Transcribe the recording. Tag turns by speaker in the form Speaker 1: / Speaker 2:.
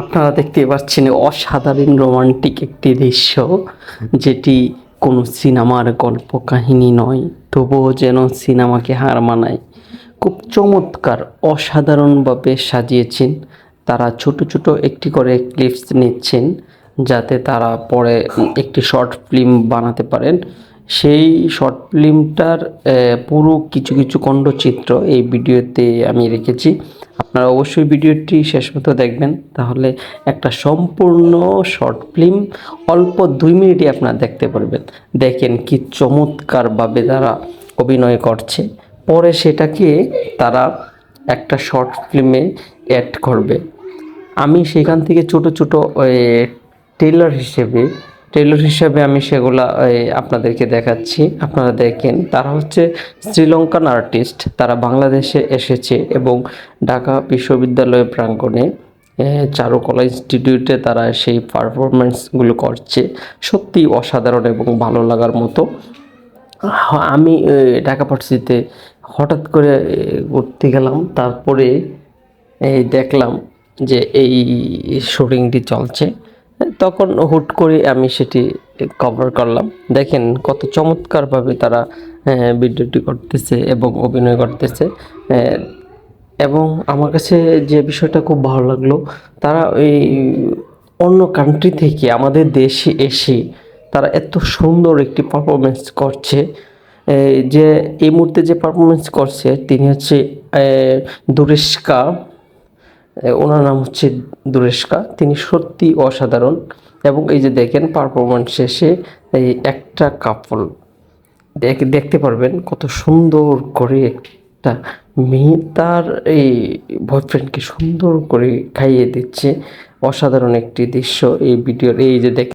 Speaker 1: আপনারা দেখতে পাচ্ছেন অসাধারণ রোমান্টিক একটি দৃশ্য, যেটি কোনো সিনেমার গল্প কাহিনী নয়, তবুও যেন সিনেমাকে হার মানায়। খুব চমৎকার, অসাধারণভাবে সাজিয়েছেন। তারা ছোট ছোট একটি করে ক্লিপস নিচ্ছেন, যাতে তারা পরে একটি শর্ট ফিল্ম বানাতে পারেন। সেই শর্ট ফিল্মটার পুরো কিছু কিছু খণ্ডচিত্র এই ভিডিওতে আমি রেখেছি। আপনারা অবশ্যই ভিডিওটি শেষ মতো দেখবেন। তাহলে একটা সম্পূর্ণ শর্ট ফিল্ম অল্প দুই মিনিটে আপনারা দেখতে পারবেন। দেখেন কি চমৎকারভাবে তারা অভিনয় করছে। পরে সেটাকে তারা একটা শর্ট ফিল্মে অ্যাড করবে। আমি সেখান থেকে ছোট ছোট টেইলর হিসেবে টেইলর হিসেবে আমি সেগুলা আপনাদেরকে দেখাচ্ছি। আপনারা দেখেন তারা হচ্ছে শ্রীলঙ্কান আর্টিস্ট তারা বাংলাদেশে এসেছে এবং ঢাকা বিশ্ববিদ্যালয় প্রাঙ্গণে চারুকলা ইনস্টিটিউটে তারা সেই পারফরমেন্সগুলো করছে। সত্যি অসাধারণ এবং ভালো লাগার মতো। হ্যাঁ, আমি ঢাকা ভার্সিটিতে হঠাৎ করে ঘুরতে গেলাম তারপরে দেখলাম যে এই শুটিংটি চলছে। তখন হুট করে আমি সেটি কভার করলাম। দেখেন কত চমৎকারভাবে তারা ভিডিওটি করতেছে এবং অভিনয় করতেছে। এবং আমার কাছে যে বিষয়টা খুব ভালো লাগল তারা ওই অন্য কান্ট্রি থেকে আমাদের দেশে এসে তারা এত সুন্দর একটি পারফরমেন্স করছে যে এই মুহূর্তে যে পারফরমেন্স করছে তিনি হচ্ছে এ, ওনার নাম হচ্ছে দুরেশকা। তিনি সত্যি অসাধারণ। এবং এই যে দেখেন পারফরমেন্স শেষে এই একটা কাপল দেখ, দেখতে পারবেন কত সুন্দর করে একটা মেয়ে তার এই বয়ফ্রেন্ডকে সুন্দর করে খাইয়ে দিচ্ছে। অসাধারণ একটি দৃশ্য এই ভিডিওর এই যে দেখ